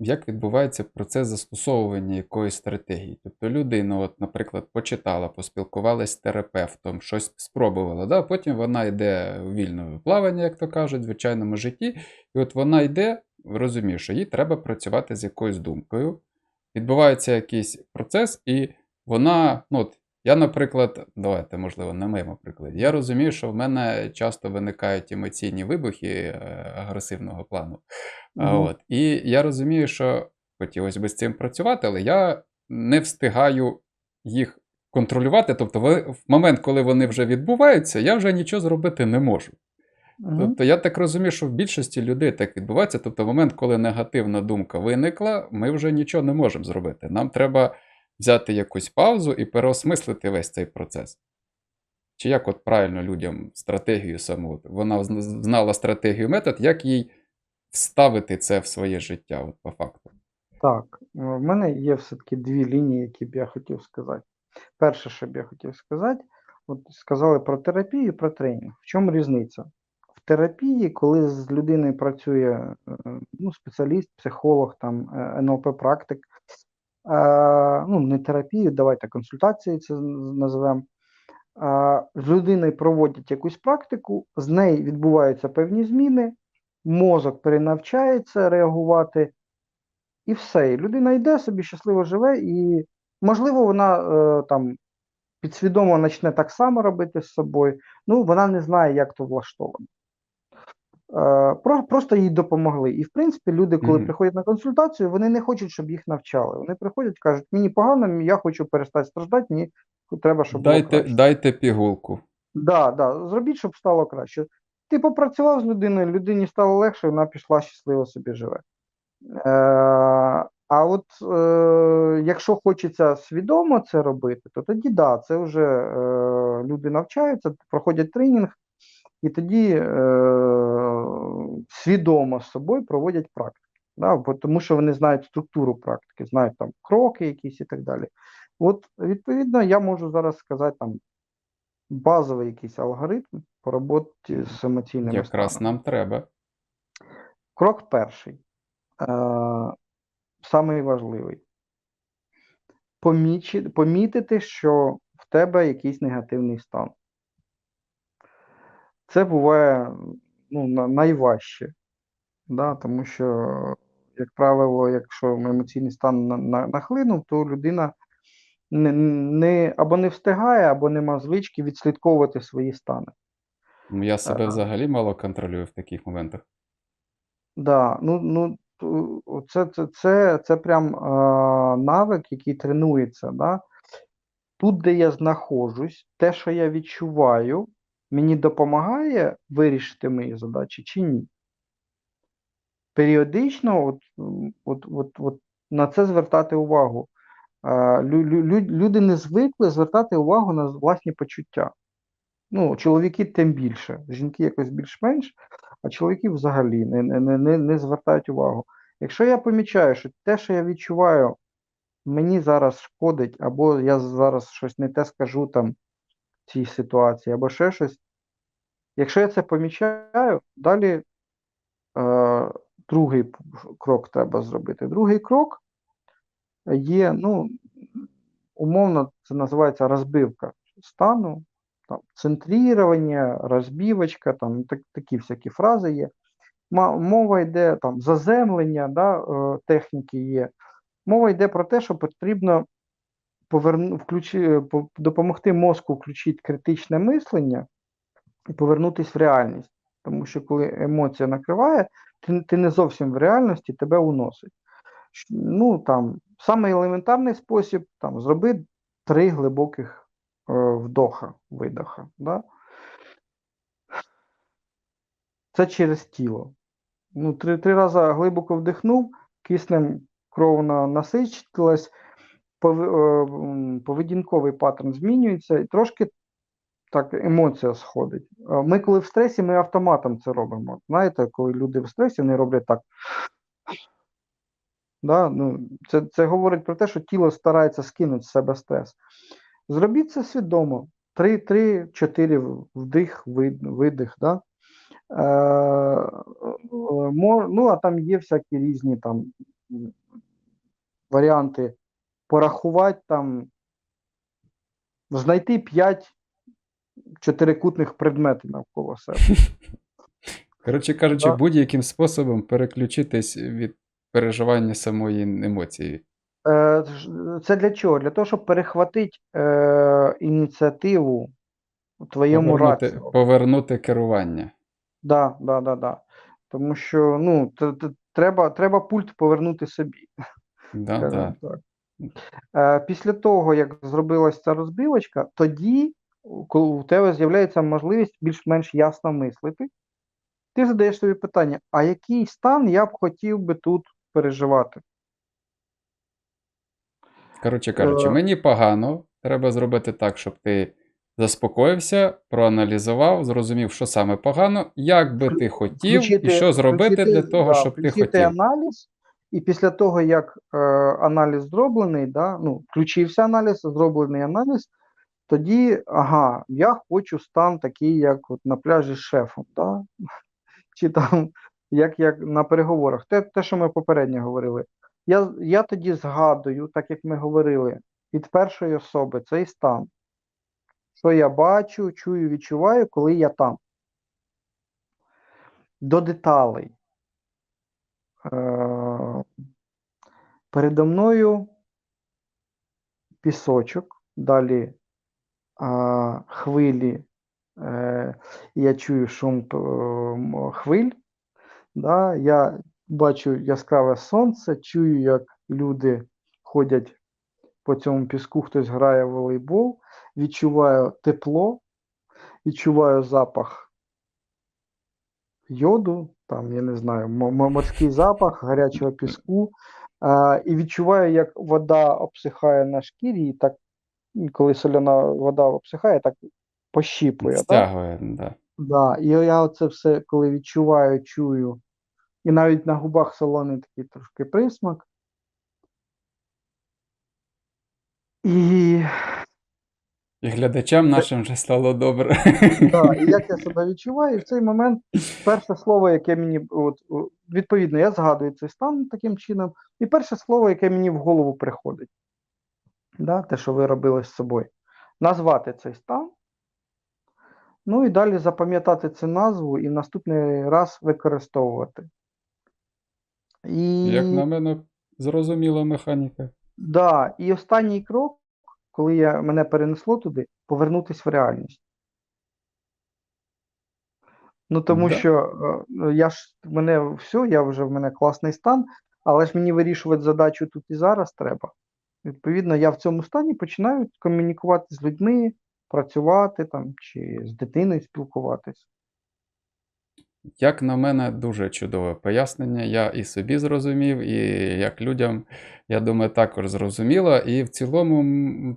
як відбувається процес застосовування якоїсь стратегії. Тобто людина, от, наприклад, почитала, поспілкувалась з терапевтом, щось спробувала, да? потім вона йде у вільне плавання, як то кажуть, в звичайному житті, і от вона йде, розуміє, що їй треба працювати з якоюсь думкою. Відбувається якийсь процес, і вона, ну от, я, наприклад, давайте, можливо, на моєму прикладі. Я розумію, що в мене часто виникають емоційні вибухи е, агресивного плану. А, Мгм. От. І я розумію, що хотілося б з цим працювати, але я не встигаю їх контролювати. Тобто, в момент, коли вони вже відбуваються, я вже нічого зробити не можу. Мгм. Тобто, я так розумію, що в більшості людей так відбувається. Тобто, в момент, коли негативна думка виникла, ми вже нічого не можемо зробити. Нам треба взяти якусь паузу і переосмислити весь цей процес. Чи як от правильно людям стратегію саму? Вона знала стратегію метод, як їй вставити це в своє життя, от по факту. Так, е, в мене є все-таки дві лінії, які б я хотів сказати. Перше, що б я хотів сказати, от сказали про терапію і про тренінг. В чому різниця? В терапії, коли з людиною працює е, ну, спеціаліст, психолог, там, е, НЛП-практик, ну, не терапію, давайте консультації це називемо. Е, З людиною проводять якусь практику, з нею відбуваються певні зміни, мозок перенавчається реагувати, і все. І людина йде собі, щасливо живе, і можливо, вона е, там підсвідомо почне так само робити з собою. Ну, вона не знає, як то влаштовано. Е, про, просто їй допомогли. І в принципі, люди, коли Мгм. приходять на консультацію, вони не хочуть, щоб їх навчали. Вони приходять, кажуть, мені погано, я хочу перестати страждати, мені треба, щоб було Дайте, краще. дайте пігулку. Да, да, зробіть, щоб стало краще. Ти попрацював з людиною, людині стало легше, вона пішла щасливо собі живе. Е, а от е, якщо хочеться свідомо це робити, то тоді да, це вже е, люди навчаються, проходять тренінг, і тоді е, свідомо з собою проводять практики. Да, бо, тому що вони знають структуру практики, знають там кроки якісь і так далі. От, відповідно, я можу зараз сказати там базовий якийсь алгоритм по роботі з емоційними Якраз станами. нам треба. Крок перший, е, самий важливий. Помічі, помітити, що в тебе якийсь негативний стан. Це буває ну, найважче, да, тому що, як правило, якщо емоційний стан на- на- нахлинув, то людина не, не, або не встигає, або нема звички відслідковувати свої стани. Ну, Я себе Е, взагалі мало контролюю в таких моментах. Да, ну, ну це, це, це, це прям е, навик, який тренується. Да? Тут, де я знаходжусь, те, що я відчуваю, мені допомагає вирішити мої задачі чи ні. Періодично от, от, от, от на це звертати увагу. Лю- лю- лю- люди не звикли звертати увагу на власні почуття. Ну, чоловіки тим більше, жінки якось більш-менш, а чоловіки взагалі не, не, не, не, звертають увагу. Якщо я помічаю, що те, що я відчуваю, мені зараз шкодить, або я зараз щось не те скажу там цій ситуації, або ще щось. Якщо я це помічаю, далі е, другий крок треба зробити. Другий крок є, ну, умовно, це називається розбивка стану, там, центрірування, розбівочка, там так, такі всякі фрази є. Мова йде там заземлення, да, е, техніки є. Мова йде про те, що потрібно поверну, включи, допомогти мозку включити критичне мислення і повернутися в реальність. Тому що коли емоція накриває, ти, ти не зовсім в реальності, тебе уносить. Ну, там, самий елементарний спосіб там, зроби три глибоких е, вдоха, видоха. Да? Це через тіло. Ну, три, три рази глибоко вдихнув, киснем кров на- насичилась, е, поведінковий паттерн змінюється, і трошки так емоція сходить. Е, Ми, коли в стресі, ми автоматом це робимо. Знаєте, коли люди в стресі, вони роблять так. Да? Ну, це, це говорить про те, що тіло старається скинути з себе стрес. Зробіть це свідомо. 3-4 вдих, видих. Да? Е, ну, а там є всякі різні там варіанти порахувати там, знайти 5 чотирикутних предметів навколо себе. Коротше кажучи, будь-яким способом переключитись від переживання самої емоції. Е, Це для чого? Для того, щоб перехватити е, ініціативу у твоєму Повернути, раціо. повернути керування. Да, да, да, да. Тому що ну, т- т- треба, треба пульт повернути собі. Да, да. так. Е, Після того, як зробилась ця розбивочка, тоді, коли у тебе з'являється можливість більш-менш ясно мислити, ти задаєш собі питання: а який стан я б хотів би тут переживати? Коротше кажучи, Е. мені погано. Треба зробити так, щоб ти заспокоївся, проаналізував, зрозумів, що саме погано, як би ти хотів, і що зробити включити, для того, да, щоб ти хотів. аналіз, і після того, як е, аналіз зроблений, да, ну, включився аналіз, зроблений аналіз, тоді, ага, я хочу стан такий, як от на пляжі з шефом, да? чи там, як, як на переговорах. Те, те, що ми попередньо говорили. Я, я тоді згадую, так як ми говорили, від першої особи цей стан. Що я бачу, чую, відчуваю, коли я там. До деталей. Е, передо мною пісочок, далі а, хвилі. Е, я чую шум хвиль. Я бачу яскраве сонце, чую, як люди ходять по цьому піску, хтось грає в волейбол, відчуваю тепло, відчуваю запах йоду, там, я не знаю, морський запах гарячого піску, а, і відчуваю, як вода обсихає на шкірі, і так, коли соляна вода обсихає, так пощіпує. Стягує, так? да. Да, і я це все, коли відчуваю, чую, і навіть на губах солоний такий трошки присмак. І, І глядачам нашим вже стало добре. да, і як я себе відчуваю, і в цей момент перше слово, яке мені, от, відповідно, я згадую цей стан таким чином, і перше слово, яке мені в голову приходить, да, те, що ви робили з собою, назвати цей стан, ну і далі запам'ятати цю назву і наступний раз використовувати. І... Як на мене, зрозуміла механіка. Да, і останній крок, коли я, мене перенесло туди, повернутися в реальність. Ну, тому Да. що е, я ж мене все, я вже в мене класний стан, але ж мені вирішувати задачу тут і зараз треба. Відповідно, я в цьому стані починаю комунікувати з людьми, працювати там чи з дитиною спілкуватись. Як на мене, дуже чудове пояснення. Я і собі зрозумів, і як людям, я думаю, також зрозуміло. І в цілому